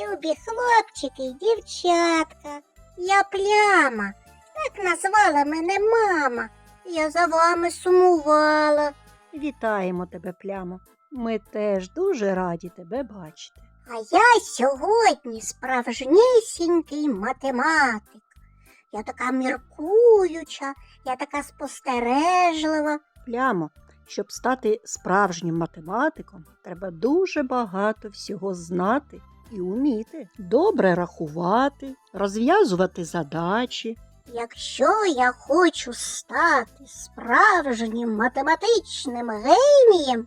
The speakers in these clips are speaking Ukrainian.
любі хлопчики й дівчатка. Я пляма, так назвала мене мама. Я за вами сумувала. Вітаємо тебе, плямо. Ми теж дуже раді тебе бачити. А я сьогодні справжнісінький математик. Я така міркуюча, я така спостережлива. Плямо, щоб стати справжнім математиком, треба дуже багато всього знати і уміти. Добре рахувати, розв'язувати задачі. Якщо я хочу стати справжнім математичним генієм,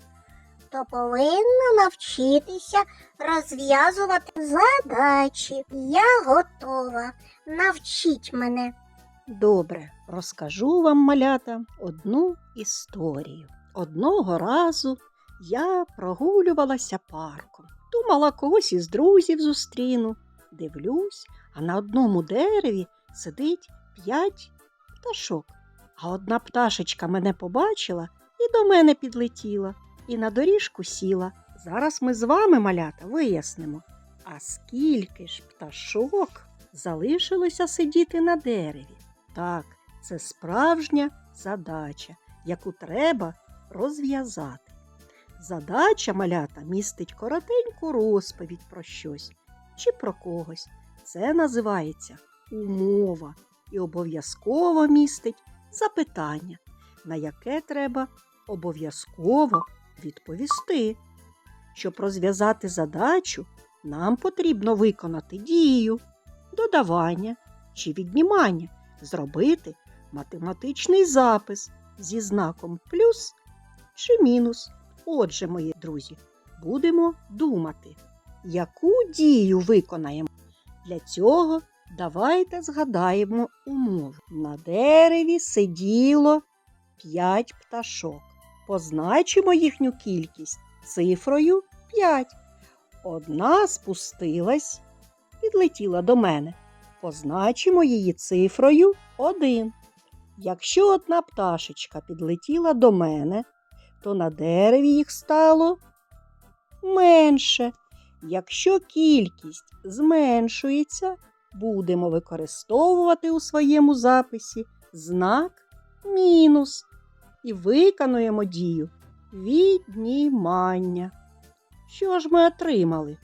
то повинна навчитися розв'язувати задачі. Я готова. Навчіть мене. Добре, розкажу вам, малята, одну історію. Одного разу я прогулювалася парком. Думала, когось із друзів зустріну. Дивлюсь, а на одному дереві сидить п'ять пташок. А одна пташечка мене побачила і до мене підлетіла, і на доріжку сіла. Зараз ми з вами, малята, вияснимо, а скільки ж пташок залишилося сидіти на дереві. Так, це справжня задача, яку треба розв'язати. Задача малята містить коротеньку розповідь про щось чи про когось. Це називається умова і обов'язково містить запитання, на яке треба обов'язково відповісти. Щоб розв'язати задачу, нам потрібно виконати дію, додавання чи віднімання, зробити математичний запис зі знаком плюс чи мінус. Отже, мої друзі, будемо думати, яку дію виконаємо. Для цього давайте згадаємо умову. На дереві сиділо 5 пташок. Позначимо їхню кількість цифрою 5. Одна спустилась, підлетіла до мене. Позначимо її цифрою 1. Якщо одна пташечка підлетіла до мене, то на дереві їх стало менше. Якщо кількість зменшується, будемо використовувати у своєму записі знак мінус і виконуємо дію віднімання. Що ж ми отримали?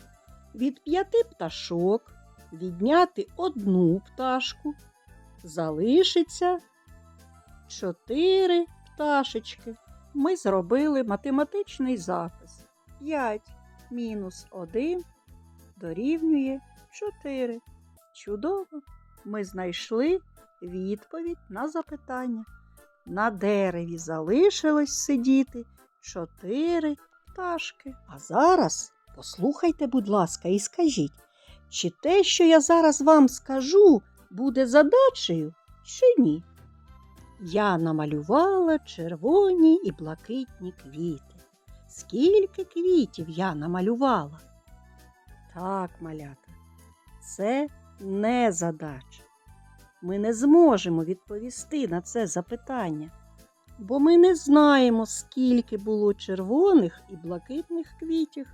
Від п'яти пташок відняти одну пташку, залишиться чотири пташечки. Ми зробили математичний запис. 5 мінус 1 дорівнює 4. Чудово! Ми знайшли відповідь на запитання. На дереві залишилось сидіти чотири пташки. А зараз послухайте, будь ласка, і скажіть, чи те, що я зараз вам скажу, буде задачею, чи ні? Я намалювала червоні і блакитні квіти. Скільки квітів я намалювала? Так, малята, це не задача. Ми не зможемо відповісти на це запитання, бо ми не знаємо, скільки було червоних і блакитних квітів.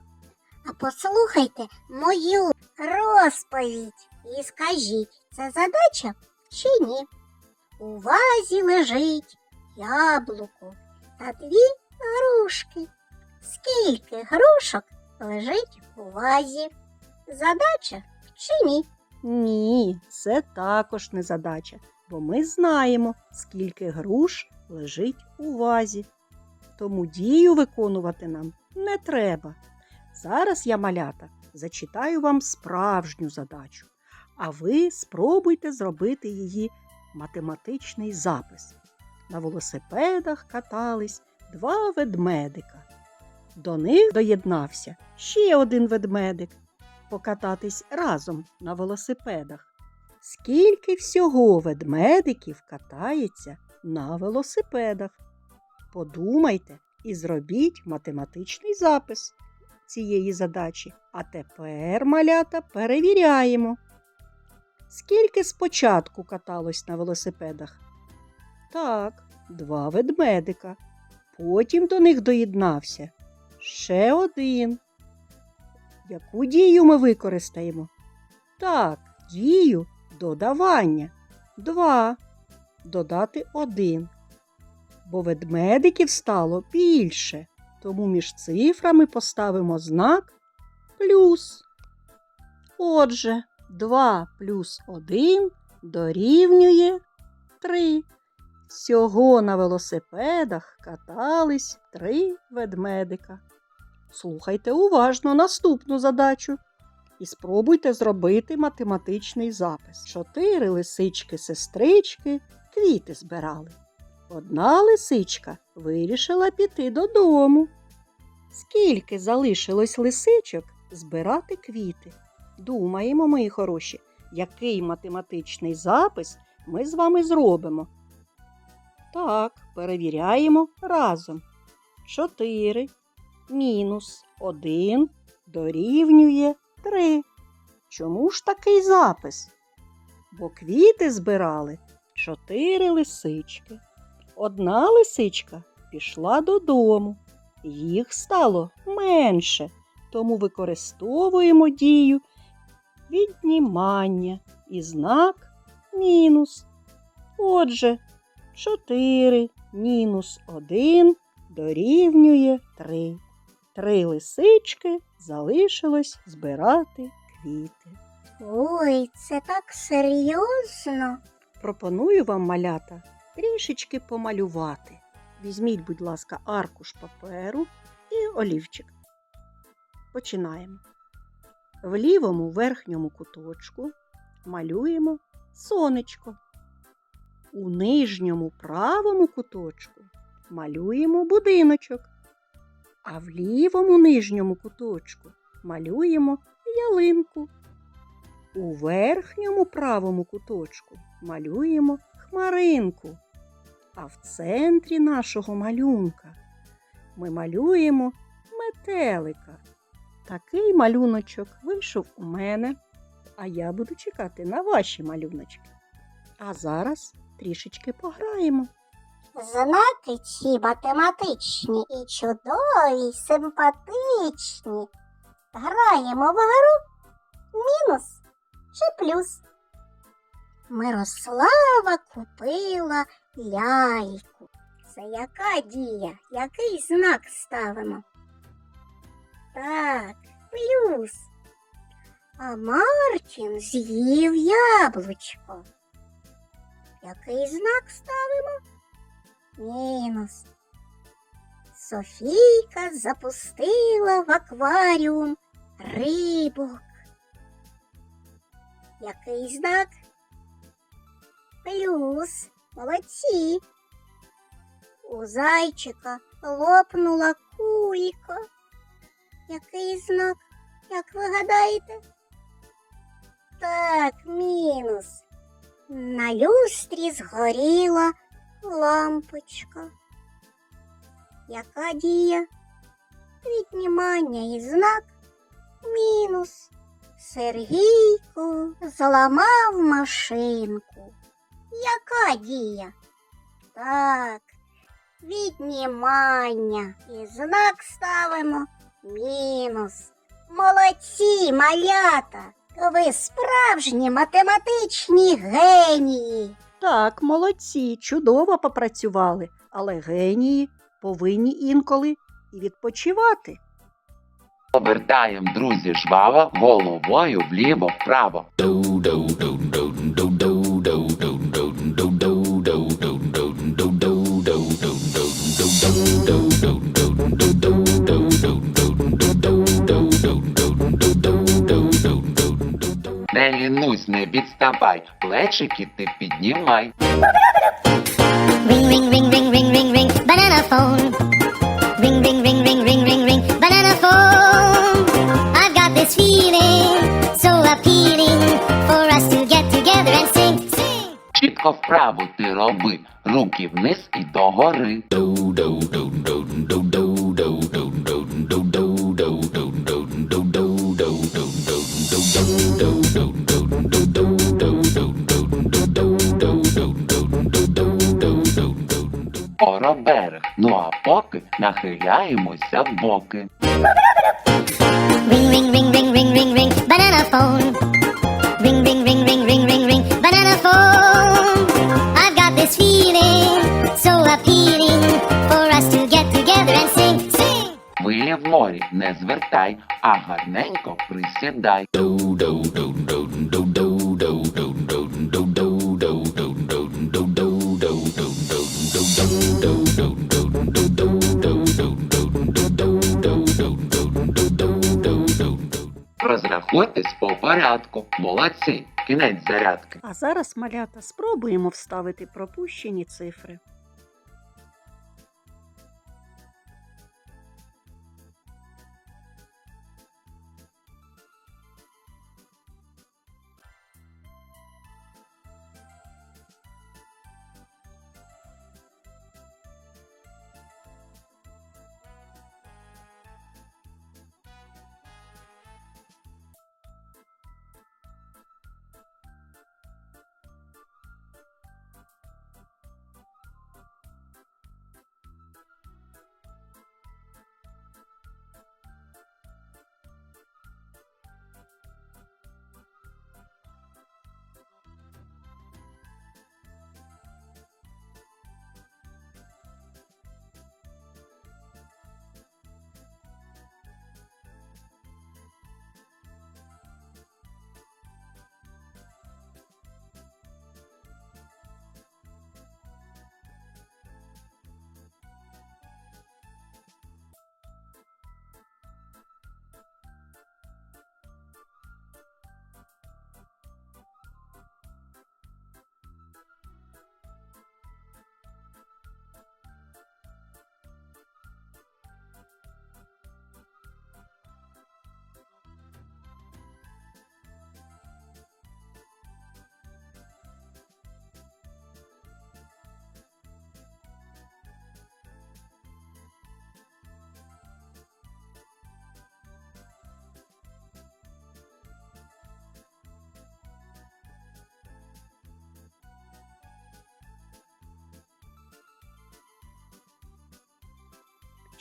А послухайте мою розповідь і скажіть, це задача чи ні? У вазі лежить яблуко та дві грушки. Скільки грушок лежить у вазі? Задача чи ні? Ні, це також не задача, бо ми знаємо, скільки груш лежить у вазі. Тому дію виконувати нам не треба. Зараз я, малята, зачитаю вам справжню задачу, а ви спробуйте зробити її математичний запис. На велосипедах катались два ведмедика. До них доєднався ще один ведмедик покататись разом на велосипедах. Скільки всього ведмедиків катається на велосипедах? Подумайте і зробіть математичний запис цієї задачі. А тепер, малята, перевіряємо. Скільки спочатку каталось на велосипедах? Так, два ведмедика. Потім до них доєднався ще один. Яку дію ми використаємо? Так, дію додавання. Два. Додати один. Бо ведмедиків стало більше, тому між цифрами поставимо знак плюс. Отже, 2 плюс 1 дорівнює 3. Всього на велосипедах катались три ведмедика. Слухайте уважно наступну задачу і спробуйте зробити математичний запис. Чотири лисички-сестрички квіти збирали. Одна лисичка вирішила піти додому. Скільки залишилось лисичок збирати квіти? Думаємо, мої хороші, який математичний запис ми з вами зробимо. Так, перевіряємо разом. 4 мінус 1 дорівнює 3. Чому ж такий запис? Бо квіти збирали 4 лисички. Одна лисичка пішла додому. Їх стало менше, тому використовуємо дію віднімання і знак мінус. Отже, 4 мінус 1 дорівнює 3. Три лисички залишилось збирати квіти. Ой, це так серйозно. Пропоную вам, малята, трішечки помалювати. Візьміть, будь ласка, аркуш паперу і олівчик. Починаємо. В лівому верхньому куточку малюємо сонечко. У нижньому правому куточку малюємо будиночок, а в лівому нижньому куточку малюємо ялинку. У верхньому правому куточку малюємо хмаринку, а в центрі нашого малюнка ми малюємо метелика. Такий малюночок вийшов у мене, а я буду чекати на ваші малюночки. А зараз трішечки пограємо. Знаки ці математичні і чудові, й симпатичні. Граємо в гру мінус чи плюс. Мирослава купила ляльку. Це яка дія? Який знак ставимо? Так, плюс. А Мартін з'їв яблучко. Який знак ставимо? Мінус. Софійка запустила в акваріум рибок. Який знак? Плюс. Молодці. У зайчика лопнула кулька. Який знак? Як ви гадаєте? Так, мінус. На люстрі згоріла лампочка. Яка дія? Віднімання і знак мінус. Сергійко зламав машинку. Яка дія? Так, віднімання і знак ставимо мінус. Молодці, малята! Ви справжні математичні генії. Так, молодці, чудово попрацювали, але генії повинні інколи і відпочивати. Обертаєм, друзі, жваво головою вліво-вправо. Не відставай, плечики ти піднімай. Ring, ring, ring, ring, ring, ring, ring, banana phone. Ring, ring, ring, ring, ring, ring, ring, banana phone. I've got this feeling so appealing for us to get together and sing, sing. Чітко вправо ти роби, руки вниз і догори. Ороберег, ну а поки нахиляємося в боки. Ring, ring, ring, ring, ring, Ring, Хвиля в морі не звертай, а гарненько присідай. Розрахуйтесь по порядку. Молодці. Кінець зарядки. А зараз, малята, спробуємо вставити пропущені цифри.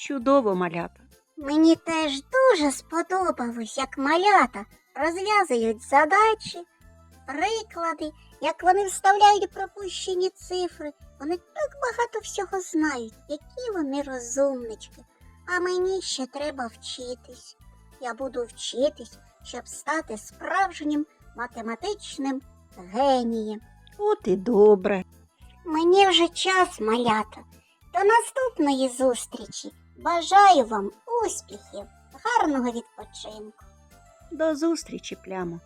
Чудово, малята. Мені теж дуже сподобалось, як малята розв'язують задачі, приклади, як вони вставляють пропущені цифри. Вони так багато всього знають, які вони розумнички. А мені ще треба вчитись. Я буду вчитись, щоб стати справжнім математичним генієм. От і добре. Мені вже час, малята. До наступної зустрічі. Бажаю вам успіхів, гарного відпочинку. До зустрічі, плямо.